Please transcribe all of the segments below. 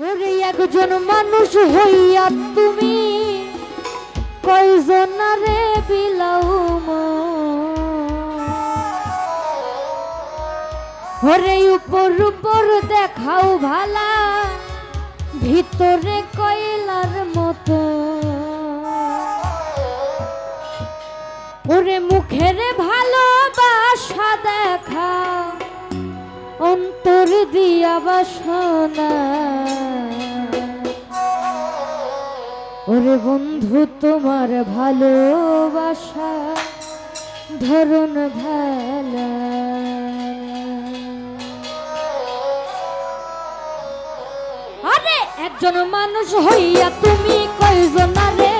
ওরে একজন মানুষ হইয়া তুমি। কয়জন রে বিলাও ওরে উপর উপর দেখাও ভালা, ভিতরে কয়লার মতো। ওরে মুখের ভালোবাসা দেখাও তোর দিয়া বাসনা। ওরে বন্ধু, তোমার ভালোবাসা ধরুন ভালা। আরে, একজন মানুষ হইয়া তুমি কয়জন আরে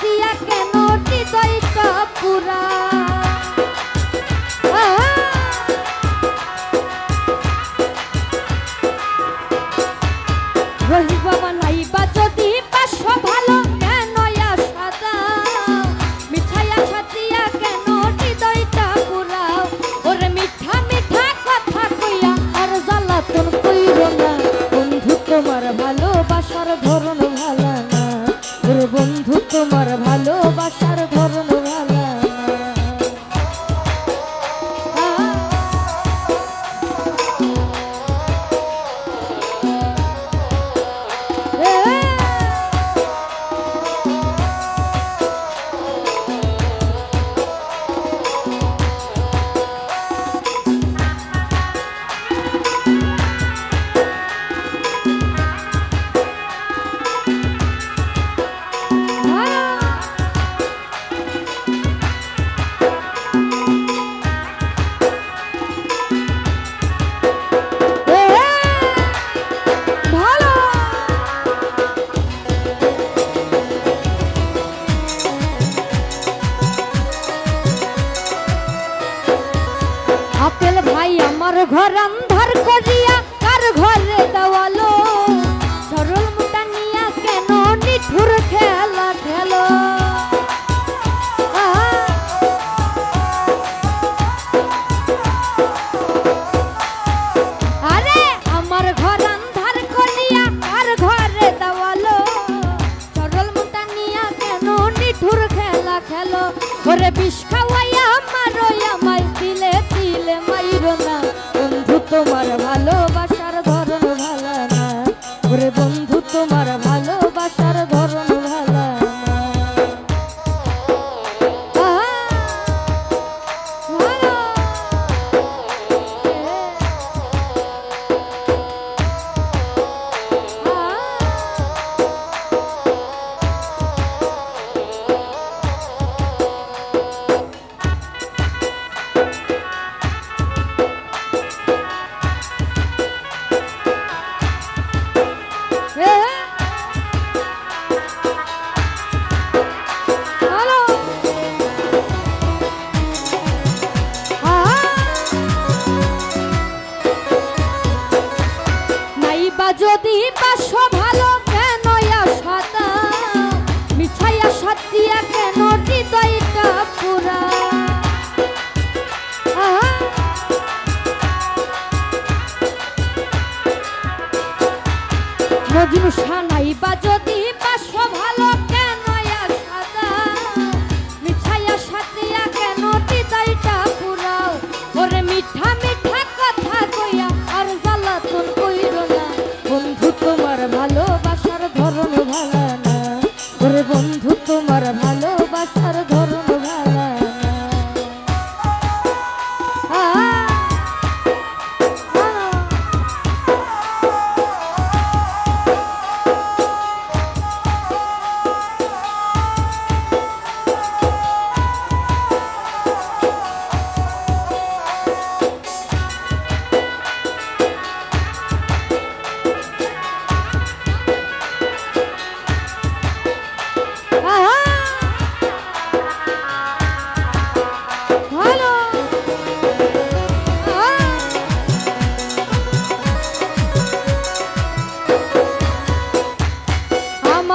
দিয়া কেন হৃদয় পুরা? ঘর করিয়া কার ঘরে দেওয়ালো? part of my সজনু শান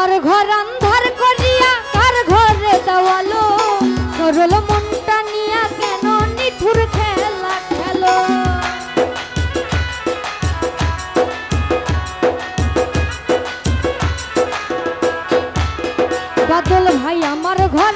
আমার ঘর আন্ধার করিয়া কার ঘরে দেওয়ালো। সরল মনটা নিয়া কেন নিঠুর খেলা খেলো? বাদল ভাই, আমার ঘর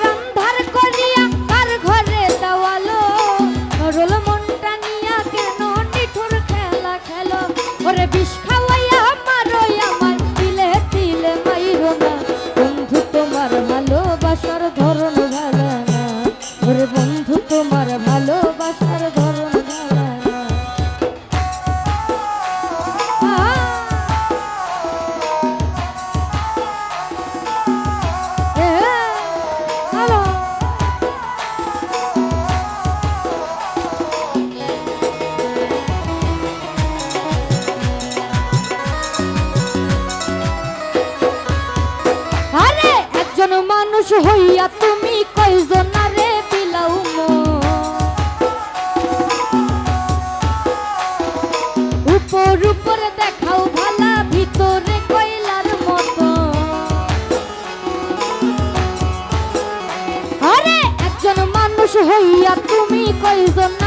হইয়া তুমি কয়জনারে বিলাও উপর উপরে দেখাও ভালা, ভিতরে কইলার মতো। আরে, একজন মানুষ হইয়া তুমি কয়জনা